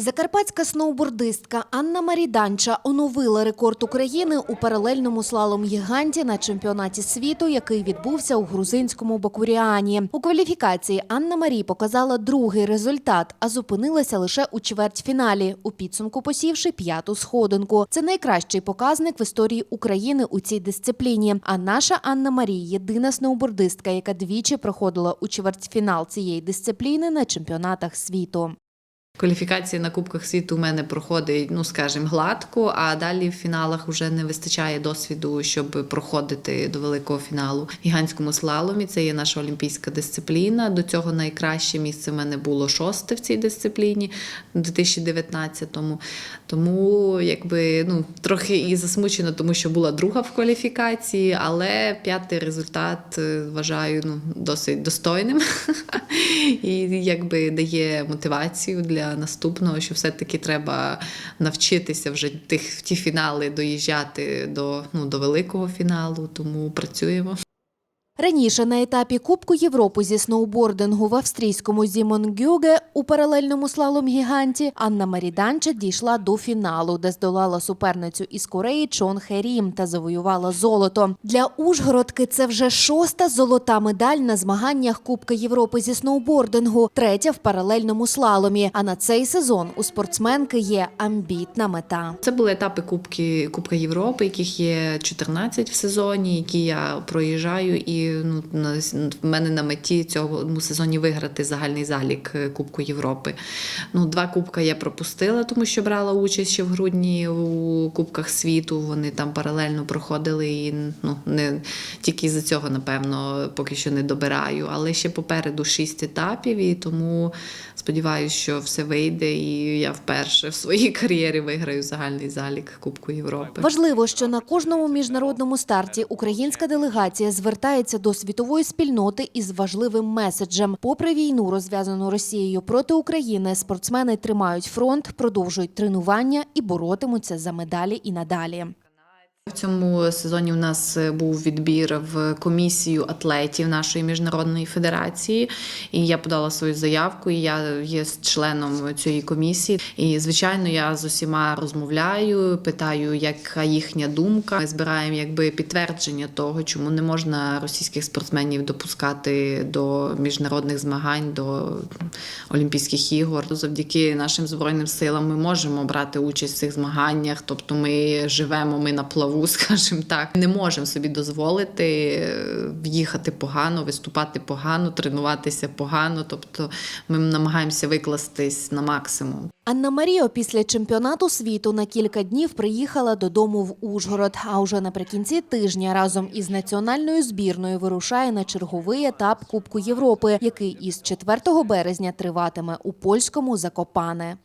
Закарпатська сноубордистка Анна Маріданча оновила рекорд України у паралельному слалом гіганті на чемпіонаті світу, який відбувся у грузинському Бакуріані. У кваліфікації Анна Марі показала другий результат, а зупинилася лише у чвертьфіналі, у підсумку посівши п'яту сходинку. Це найкращий показник в історії України у цій дисципліні. А наша Анна Марі єдина сноубордистка, яка двічі проходила у чвертьфінал цієї дисципліни на чемпіонатах світу. Кваліфікація на Кубках світу у мене проходить, ну скажімо, гладко, а далі в фіналах вже не вистачає досвіду, щоб проходити до великого фіналу. Гігантському слаломі це є наша олімпійська дисципліна. До цього найкраще місце в мене було шосте в цій дисципліні у 2019-му. Тому якби ну трохи і засмучена, тому що була друга в кваліфікації, але п'ятий результат е, вважаю ну, досить достойним і якби дає мотивацію для наступного, що все-таки треба навчитися вже тих в ті фінали доїжджати до, ну, до великого фіналу, тому працюємо. Раніше на етапі Кубку Європи зі сноубордингу в австрійському Зімонгюге у паралельному слалом гіганті Анна Маріданча дійшла до фіналу, де здолала суперницю із Кореї Чон Херім та завоювала золото. Для Ужгородки це вже шоста золота медаль на змаганнях Кубка Європи зі сноубордингу, третя в паралельному слаломі. А на цей сезон у спортсменки є амбітна мета. Це були етапи Кубки, Кубка Європи, яких є 14 в сезоні, які я проїжджаю. І ну, в мене на меті цього сезоні виграти загальний залік е, Кубку Європи. Ну, два кубка я пропустила, тому що брала участь ще в грудні у Кубках світу. Вони там паралельно проходили і ну, не тільки з цього, напевно, поки що не добираю. Але ще попереду шість етапів, і тому сподіваюся, що все вийде, і я вперше в своїй кар'єрі виграю загальний залік Кубку Європи. Важливо, що на кожному міжнародному старті українська делегація звертається до світової спільноти із важливим меседжем. Попри війну, розв'язану Росією проти України, спортсмени тримають фронт, продовжують тренування і боротимуться за медалі і надалі. В цьому сезоні у нас е, був відбір в комісію атлетів нашої міжнародної федерації, і я подала свою заявку. і Я є членом цієї комісії. І звичайно, я з усіма розмовляю, питаю, яка їхня думка. Ми збираємо якби підтвердження того, чому не можна російських спортсменів допускати до міжнародних змагань, до Олімпійських ігор. Завдяки нашим збройним силам ми можемо брати участь в цих змаганнях. Тобто, ми живемо, ми на плаву, скажімо так. Не можемо собі дозволити е, в'їхати погано, виступати погано, тренуватися погано. Тобто, ми намагаємося викластись на максимум. Анна Марія після чемпіонату світу на кілька днів приїхала додому в Ужгород. А уже наприкінці тижня разом із національною збірною вирушає на черговий етап Кубку Європи, який із 4 березня триватиме у польському Закопане.